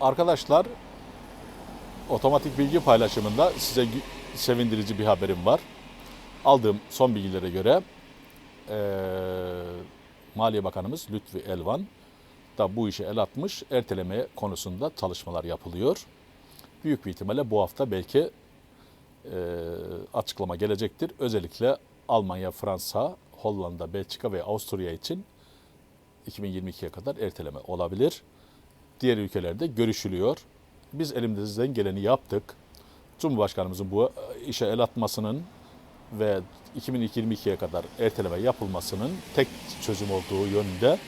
Arkadaşlar otomatik bilgi paylaşımında size sevindirici bir haberim var. Aldığım son bilgilere göre eee, Maliye Bakanımız Lütfi Elvan da bu işe el atmış. Erteleme konusunda çalışmalar yapılıyor. Büyük bir ihtimalle bu hafta belki eee, açıklama gelecektir. Özellikle Almanya, Fransa, Hollanda, Belçika ve Avusturya için 2022'ye kadar erteleme olabilir. Diğer ülkelerde görüşülüyor. Biz elimizden geleni yaptık. Cumhurbaşkanımızın bu işe el atmasının ve 2022'ye kadar erteleme yapılmasının tek çözüm olduğu yönünde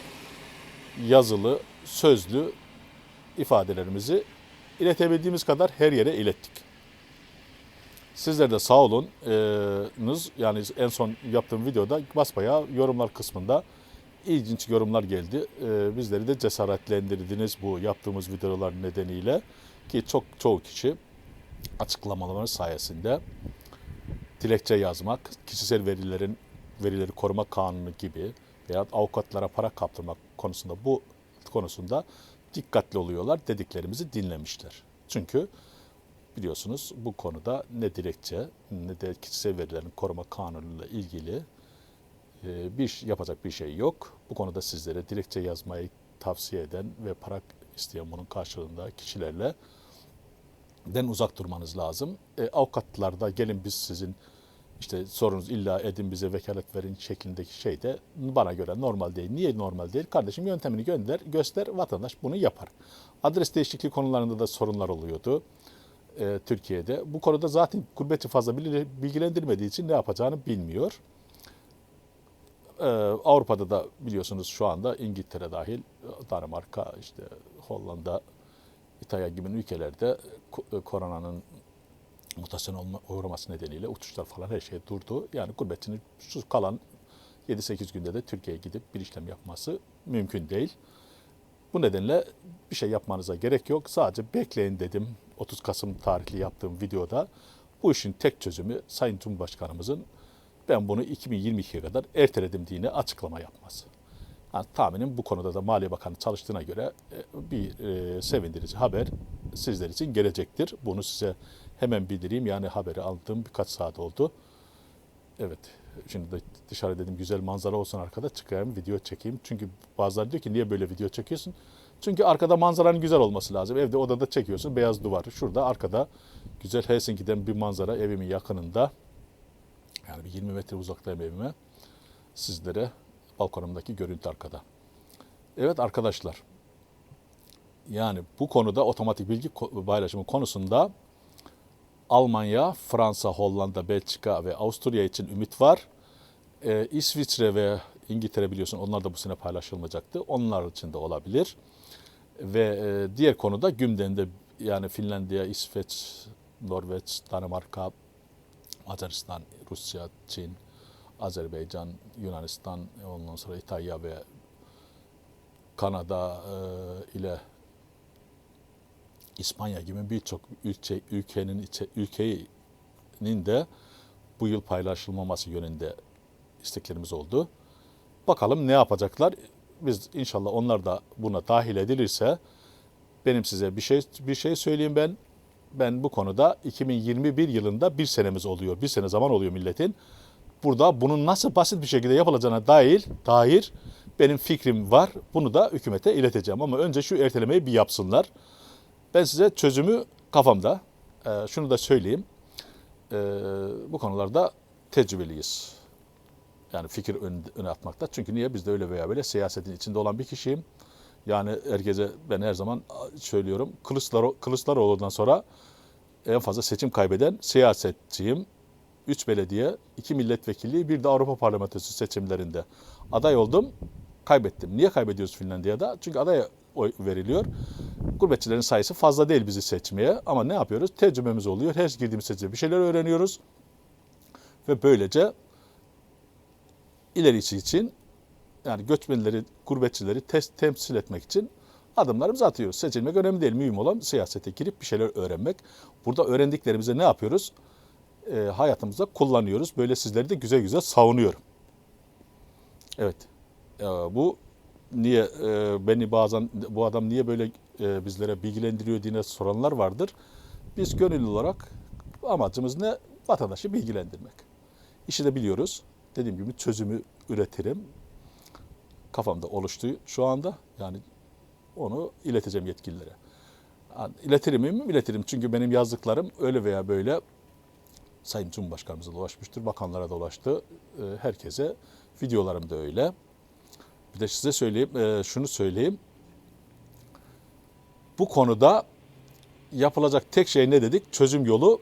yazılı, sözlü ifadelerimizi iletebildiğimiz kadar her yere ilettik. Sizler de sağ olun. Eee, yani en son yaptığım videoda basbayağı yorumlar kısmında ilginç yorumlar geldi. Eee, bizleri de cesaretlendirdiniz bu yaptığımız videolar nedeniyle ki çok çoğu kişi açıklamaları sayesinde dilekçe yazmak, kişisel verilerin verileri koruma kanunu gibi veya avukatlara para kaptırmak konusunda bu konusunda dikkatli oluyorlar dediklerimizi dinlemişler. Çünkü biliyorsunuz bu konuda ne dilekçe ne de kişisel verilerin koruma kanunuyla ilgili bir yapacak bir şey yok. Bu konuda sizlere dilekçe yazmayı tavsiye eden ve para isteyen bunun karşılığında kişilerle den uzak durmanız lazım. E, avukatlar da gelin biz sizin işte sorunuz illa edin bize vekalet verin şeklindeki şey de bana göre normal değil. Niye normal değil? Kardeşim yöntemini gönder, göster, vatandaş bunu yapar. Adres değişikliği konularında da sorunlar oluyordu e, Türkiye'de. Bu konuda zaten gurbeti fazla bilgilendirmediği için ne yapacağını bilmiyor. E, Avrupa'da da biliyorsunuz şu anda İngiltere dahil, Danimarka, işte Hollanda, İtalya gibi ülkelerde e, koronanın mutasyon olma, uğraması nedeniyle uçuşlar falan her şey durdu. Yani gurbetçinin şu kalan 7-8 günde de Türkiye'ye gidip bir işlem yapması mümkün değil. Bu nedenle bir şey yapmanıza gerek yok. Sadece bekleyin dedim 30 Kasım tarihli yaptığım videoda. Bu işin tek çözümü Sayın Cumhurbaşkanımızın ben bunu 2022'ye kadar erteledim diye açıklama yapması. Yani tahminim bu konuda da Maliye Bakanı çalıştığına göre e, bir e, sevindirici haber sizler için gelecektir. Bunu size hemen bildireyim. Yani haberi aldığım birkaç saat oldu. Evet. Şimdi de dışarı dedim güzel manzara olsun arkada çıkayım video çekeyim. Çünkü bazıları diyor ki niye böyle video çekiyorsun? Çünkü arkada manzaranın güzel olması lazım. Evde odada çekiyorsun beyaz duvar. Şurada arkada güzel Helsinki'den bir manzara evimin yakınında. Yani bir 20 metre uzaktayım evime. Sizlere balkonumdaki görüntü arkada. Evet arkadaşlar. Yani bu konuda otomatik bilgi paylaşımı konusunda Almanya, Fransa, Hollanda, Belçika ve Avusturya için ümit var. Ee, İsviçre ve İngiltere biliyorsun onlar da bu sene paylaşılmayacaktı. Onlar için de olabilir. Ve e, diğer konuda gündemde yani Finlandiya, İsveç, Norveç, Danimarka, Macaristan, Rusya, Çin, Azerbaycan, Yunanistan, ondan sonra İtalya ve Kanada e, ile İspanya gibi birçok ülke, ülkenin içe- ülkenin de bu yıl paylaşılmaması yönünde isteklerimiz oldu. Bakalım ne yapacaklar? Biz inşallah onlar da buna dahil edilirse benim size bir şey bir şey söyleyeyim ben. Ben bu konuda 2021 yılında bir senemiz oluyor. Bir sene zaman oluyor milletin. Burada bunun nasıl basit bir şekilde yapılacağına dair, dair benim fikrim var. Bunu da hükümete ileteceğim. Ama önce şu ertelemeyi bir yapsınlar. Ben size çözümü kafamda. Ee, şunu da söyleyeyim. Ee, bu konularda tecrübeliyiz. Yani fikir ön- öne atmakta. Çünkü niye? Biz de öyle veya böyle siyasetin içinde olan bir kişiyim. Yani herkese ben her zaman söylüyorum. Kılıçdaro- Kılıçdaroğlu'ndan sonra en fazla seçim kaybeden siyasetçiyim. 3 belediye, 2 milletvekilliği, bir de Avrupa Parlamentosu seçimlerinde aday oldum. Kaybettim. Niye kaybediyoruz Finlandiya'da? Çünkü adaya oy veriliyor. Gurbetçilerin sayısı fazla değil bizi seçmeye ama ne yapıyoruz? Tecrübemiz oluyor. Her girdiğimiz seçimde bir şeyler öğreniyoruz. Ve böylece ilerisi için yani göçmenleri, gurbetçileri tes- temsil etmek için adımlarımızı atıyoruz. Seçilmek önemli değil. Mühim olan siyasete girip bir şeyler öğrenmek. Burada öğrendiklerimizi ne yapıyoruz? E, hayatımızda kullanıyoruz. Böyle sizleri de güzel güzel savunuyorum. Evet. E, bu niye e, beni bazen bu adam niye böyle e, bizlere bilgilendiriyor diye soranlar vardır. Biz gönüllü olarak amacımız ne? Vatandaşı bilgilendirmek. İşi de biliyoruz. Dediğim gibi çözümü üretirim. Kafamda oluştu şu anda. Yani onu ileteceğim yetkililere. Yani iletirim mi? İletirim. Çünkü benim yazdıklarım öyle veya böyle Sayın Cumhurbaşkanımıza dolaşmıştır, bakanlara dolaştı, e, herkese. Videolarım da öyle. Bir de size söyleyeyim, e, şunu söyleyeyim. Bu konuda yapılacak tek şey ne dedik? Çözüm yolu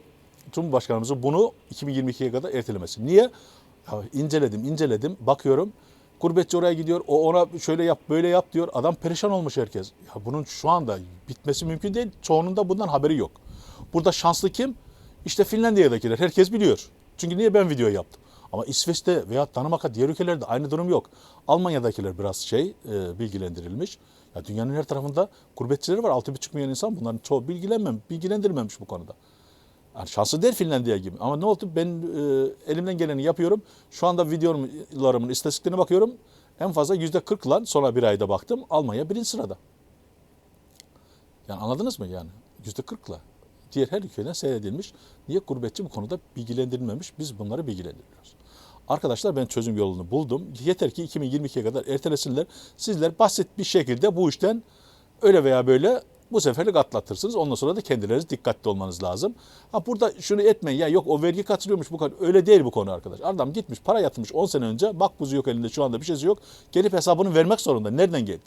Cumhurbaşkanımızın bunu 2022'ye kadar ertelemesi. Niye? Ya inceledim, inceledim, bakıyorum. Gurbetçi oraya gidiyor, o ona şöyle yap, böyle yap diyor. Adam perişan olmuş herkes. Ya bunun şu anda bitmesi mümkün değil. Çoğunun da bundan haberi yok. Burada şanslı kim? İşte Finlandiya'dakiler. Herkes biliyor. Çünkü niye ben video yaptım? Ama İsveç'te veya Danimarka diğer ülkelerde aynı durum yok. Almanya'dakiler biraz şey e, bilgilendirilmiş. Ya dünyanın her tarafında gurbetçileri var. 6,5 milyon insan bunların çoğu bilgilenmem, bilgilendirilmemiş bu konuda. Yani şanslı değil Finlandiya gibi. Ama ne oldu? Ben e, elimden geleni yapıyorum. Şu anda videolarımın istatistiklerine bakıyorum. En fazla yüzde 40 lan sonra bir ayda baktım. Almanya birinci sırada. Yani anladınız mı yani? Yüzde 40'la. Diğer her ülkeden seyredilmiş. Niye gurbetçi bu konuda bilgilendirilmemiş? Biz bunları bilgilendiriyoruz. Arkadaşlar ben çözüm yolunu buldum. Yeter ki 2022'ye kadar ertelesinler. Sizler basit bir şekilde bu işten öyle veya böyle bu seferlik atlatırsınız. Ondan sonra da kendileriniz dikkatli olmanız lazım. Ha burada şunu etmeyin ya yok o vergi kaçırıyormuş bu kadar. Öyle değil bu konu arkadaş. Adam gitmiş para yatırmış 10 sene önce makbuzu yok elinde şu anda bir şeysi yok. Gelip hesabını vermek zorunda. Nereden geldi?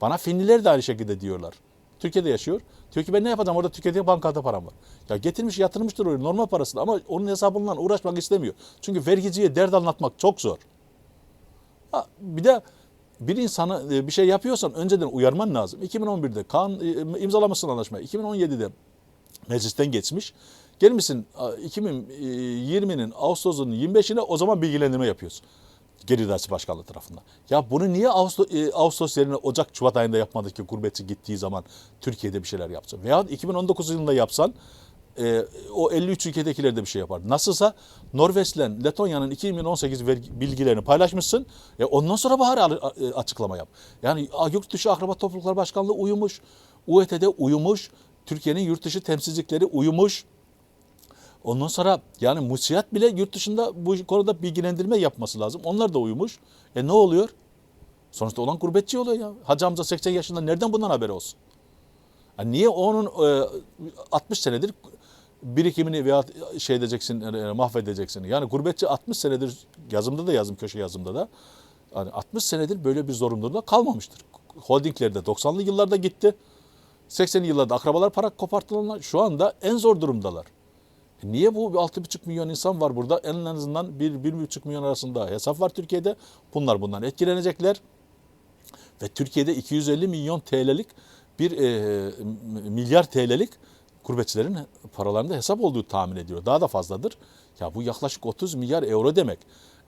Bana Finliler de aynı şekilde diyorlar. Türkiye'de yaşıyor. Diyor ki ben ne yapacağım orada Türkiye'de bankada param var. Ya getirmiş yatırmıştır oraya normal parasını ama onun hesabından uğraşmak istemiyor. Çünkü vergiciye dert anlatmak çok zor. Ha, bir de bir insanı e, bir şey yapıyorsan önceden uyarman lazım. 2011'de kan e, imzalamışsın anlaşmayı. 2017'de meclisten geçmiş. Gelmişsin a, 2020'nin Ağustos'un 25'ine o zaman bilgilendirme yapıyorsun. Gelir İdaresi Başkanlığı tarafından. Ya bunu niye Ağustos, e, Ağustos yerine Ocak, Şubat ayında yapmadı ki gurbetçi gittiği zaman Türkiye'de bir şeyler yapsın? Veya 2019 yılında yapsan e, o 53 ülkedekiler de bir şey yapar. Nasılsa Norveç'le Letonya'nın 2018 vergi- bilgilerini paylaşmışsın. E, ondan sonra al- e, açıklama yap. Yani yurt dışı akraba topluluklar başkanlığı uyumuş. UET'de uyumuş. Türkiye'nin yurt dışı temsilcilikleri uyumuş. Ondan sonra yani musiyat bile yurt dışında bu konuda bilgilendirme yapması lazım. Onlar da uyumuş. E ne oluyor? Sonuçta olan gurbetçi oluyor ya. Hacı amca 80 yaşında nereden bundan haberi olsun? Yani niye onun e, 60 senedir birikimini veya şey edeceksin, e, mahvedeceksin. Yani gurbetçi 60 senedir yazımda da yazdım köşe yazımda da. Yani 60 senedir böyle bir zorunluluğunda kalmamıştır. Holdinglerde 90'lı yıllarda gitti. 80'li yıllarda akrabalar para kopartılanlar şu anda en zor durumdalar. E Niye bu 6,5 milyon insan var burada? En azından 1-1,5 milyon arasında hesap var Türkiye'de. Bunlar bundan etkilenecekler. Ve Türkiye'de 250 milyon TL'lik bir e, milyar TL'lik gurbetçilerin paralarında hesap olduğu tahmin ediyor. Daha da fazladır. Ya bu yaklaşık 30 milyar euro demek.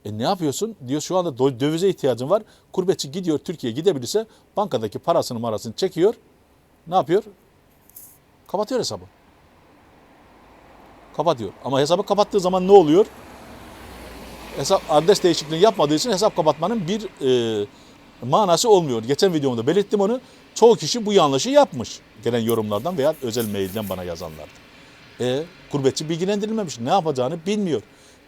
E ne yapıyorsun? Diyor şu anda dövize ihtiyacın var. Gurbetçi gidiyor Türkiye'ye gidebilirse bankadaki parasını marasını çekiyor. Ne yapıyor? Kapatıyor hesabı. Kapatıyor. Ama hesabı kapattığı zaman ne oluyor? Hesap adres değişikliğini yapmadığı için hesap kapatmanın bir e, manası olmuyor. Geçen videomda belirttim onu. Çoğu kişi bu yanlışı yapmış. Gelen yorumlardan veya özel mailden bana yazanlardan. E, gurbetçi bilgilendirilmemiş. Ne yapacağını bilmiyor.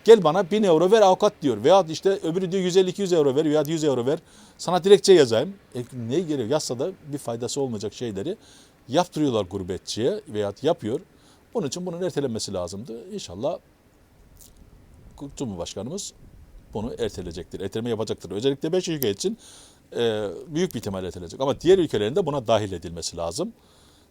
Gel bana 1000 euro ver avukat diyor. Veya işte öbürü diyor 150-200 euro ver veya 100 euro ver. Sana dilekçe yazayım. E, ne geliyor? Yazsa da bir faydası olmayacak şeyleri yaptırıyorlar gurbetçiye veya yapıyor. Bunun için bunun ertelenmesi lazımdı. İnşallah Cumhurbaşkanımız bunu erteleyecektir. Erteleme yapacaktır. Özellikle 5 ülke için e, büyük bir ihtimal erteleyecek. Ama diğer ülkelerin de buna dahil edilmesi lazım.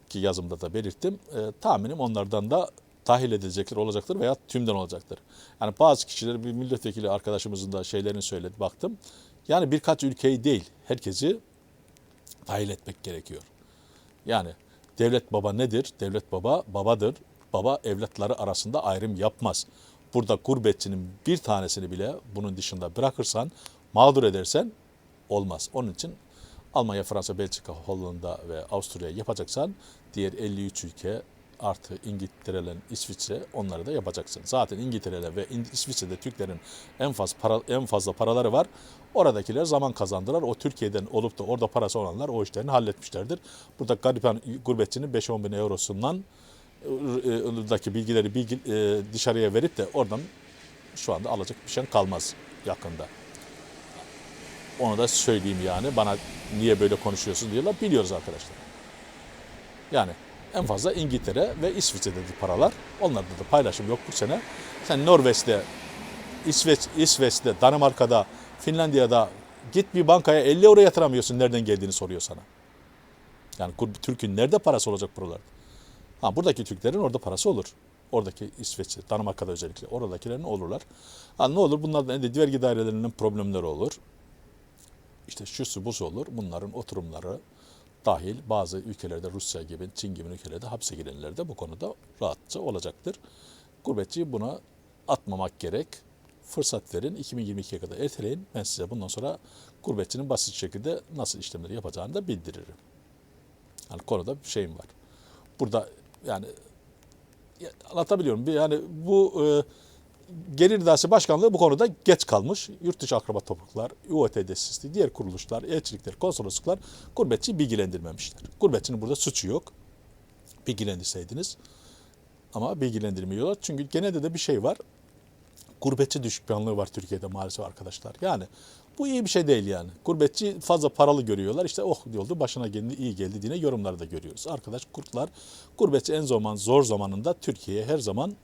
Ki yazımda da belirttim. E, tahminim onlardan da dahil edilecekler olacaktır veya tümden olacaktır. Yani bazı kişiler bir milletvekili arkadaşımızın da şeylerini söyledi baktım. Yani birkaç ülkeyi değil herkesi dahil etmek gerekiyor. Yani devlet baba nedir? Devlet baba babadır. Baba evlatları arasında ayrım yapmaz. Burada gurbetçinin bir tanesini bile bunun dışında bırakırsan, mağdur edersen olmaz. Onun için Almanya, Fransa, Belçika, Hollanda ve Avusturya yapacaksan diğer 53 ülke artı İngiltere'nin İsviçre onları da yapacaksın. Zaten İngiltere'de ve İsviçre'de Türklerin en fazla para, en fazla paraları var. Oradakiler zaman kazandılar. O Türkiye'den olup da orada parası olanlar o işlerini halletmişlerdir. Burada gariban gurbetçinin 5-10 bin eurosundan e, daki bilgileri bilgi, e, dışarıya verip de oradan şu anda alacak bir şey kalmaz yakında. Onu da söyleyeyim yani. Bana niye böyle konuşuyorsun diyorlar. Biliyoruz arkadaşlar. Yani en fazla İngiltere ve İsviçre'deki paralar. Onlarda da paylaşım yok bu sene. Sen Norveç'te, İsveç, İsveç'te, Danimarka'da, Finlandiya'da git bir bankaya 50 euro yatıramıyorsun. Nereden geldiğini soruyor sana. Yani Türk'ün nerede parası olacak buralarda? Ha, buradaki Türklerin orada parası olur. Oradaki İsveç'te, Danimarka'da özellikle oradakilerin olurlar. Ha, ne olur bunlardan de vergi dairelerinin problemleri olur. İşte şusu busu olur. Bunların oturumları dahil bazı ülkelerde Rusya gibi, Çin gibi ülkelerde hapse girenler de bu konuda rahatça olacaktır. Gurbetçi buna atmamak gerek. Fırsat verin. 2022'ye kadar erteleyin. Ben size bundan sonra gurbetçinin basit şekilde nasıl işlemleri yapacağını da bildiririm. Yani konuda bir şeyim var. Burada yani ya, anlatabiliyorum. Yani bu e, Gelir İdaresi Başkanlığı bu konuda geç kalmış. Yurt dışı akraba topluluklar, UOTD sistemi, diğer kuruluşlar, elçilikler, konsolosluklar gurbetçi bilgilendirmemişler. Gurbetçinin burada suçu yok. Bilgilendirseydiniz. Ama bilgilendirmiyorlar. Çünkü genelde de bir şey var. Gurbetçi düşmanlığı var Türkiye'de maalesef arkadaşlar. Yani bu iyi bir şey değil yani. Gurbetçi fazla paralı görüyorlar. İşte oh oldu başına geldi iyi geldi diye yorumları da görüyoruz. Arkadaş kurtlar gurbetçi en zaman zor zamanında Türkiye'ye her zaman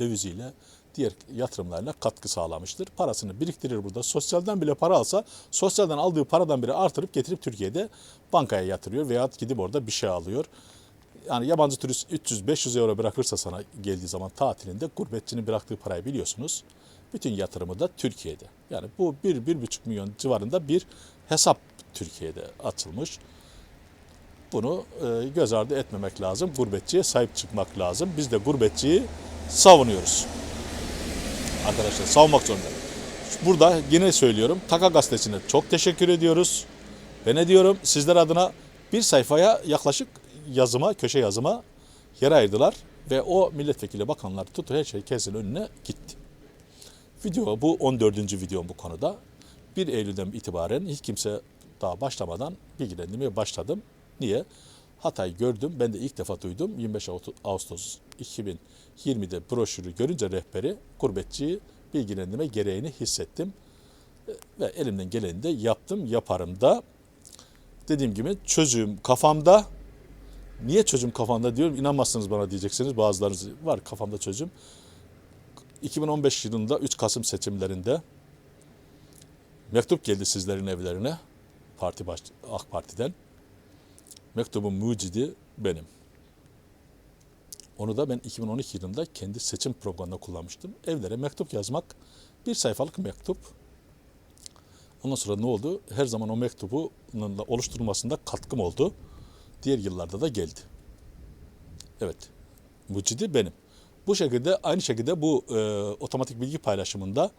döviziyle diğer yatırımlarla katkı sağlamıştır. Parasını biriktirir burada. Sosyalden bile para alsa sosyalden aldığı paradan bile artırıp getirip Türkiye'de bankaya yatırıyor veya gidip orada bir şey alıyor. Yani yabancı turist 300-500 euro bırakırsa sana geldiği zaman tatilinde gurbetçinin bıraktığı parayı biliyorsunuz. Bütün yatırımı da Türkiye'de. Yani bu 1-1,5 milyon civarında bir hesap Türkiye'de açılmış. Bunu e, göz ardı etmemek lazım. Gurbetçiye sahip çıkmak lazım. Biz de gurbetçiyi savunuyoruz. Arkadaşlar savunmak zorundayım. Burada yine söylüyorum. Taka Gazetesi'ne çok teşekkür ediyoruz. Ve ne diyorum? Sizler adına bir sayfaya yaklaşık yazıma, köşe yazıma yer ayırdılar. Ve o milletvekili bakanlar tuttu her şey kesin önüne gitti. Video bu 14. videom bu konuda. 1 Eylül'den itibaren hiç kimse daha başlamadan bilgilendirmeye başladım. Niye? Hatay'ı gördüm. Ben de ilk defa duydum. 25 Ağustos 2020'de broşürü görünce rehberi gurbetçiyi bilgilendirme gereğini hissettim. Ve elimden geleni de yaptım. Yaparım da. Dediğim gibi çözüm kafamda. Niye çözüm kafamda diyorum? İnanmazsınız bana diyeceksiniz. Bazılarınız var kafamda çözüm. 2015 yılında 3 Kasım seçimlerinde mektup geldi sizlerin evlerine. Parti baş, AK Parti'den. Mektubun mucidi benim. Onu da ben 2012 yılında kendi seçim programında kullanmıştım. Evlere mektup yazmak, bir sayfalık mektup. Ondan sonra ne oldu? Her zaman o mektubun oluşturulmasında katkım oldu. Diğer yıllarda da geldi. Evet, mucidi benim. Bu şekilde aynı şekilde bu e, otomatik bilgi paylaşımında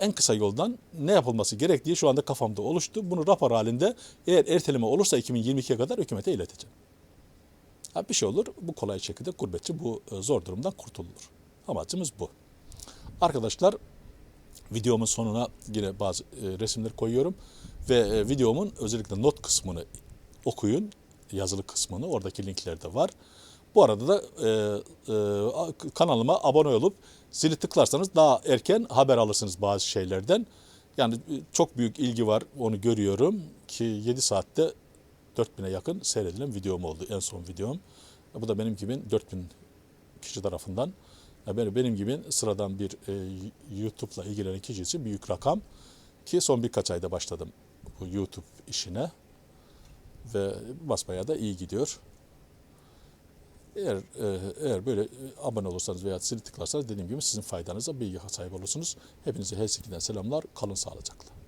en kısa yoldan ne yapılması gerektiği şu anda kafamda oluştu. Bunu rapor halinde eğer erteleme olursa 2022'ye kadar hükümete ileteceğim. Ha, bir şey olur bu kolay şekilde gurbetçi bu e, zor durumdan kurtulur. Amacımız bu. Arkadaşlar videomun sonuna yine bazı e, resimler koyuyorum ve e, videomun özellikle not kısmını okuyun. Yazılı kısmını oradaki linkler de var. Bu arada da e, e, kanalıma abone olup zili tıklarsanız daha erken haber alırsınız bazı şeylerden. Yani e, çok büyük ilgi var onu görüyorum ki 7 saatte 4000'e yakın seyredilen videom oldu en son videom. Bu da benim gibi 4000 kişi tarafından benim, benim gibi sıradan bir e, YouTube'la ilgilenen kişi için büyük rakam ki son birkaç ayda başladım bu YouTube işine ve basmaya da iyi gidiyor. Eğer e, eğer böyle e, abone olursanız veya zil tıklarsanız dediğim gibi sizin faydanıza bilgi sahibi olursunuz. Hepinize Helsinki'den selamlar. Kalın sağlıcakla.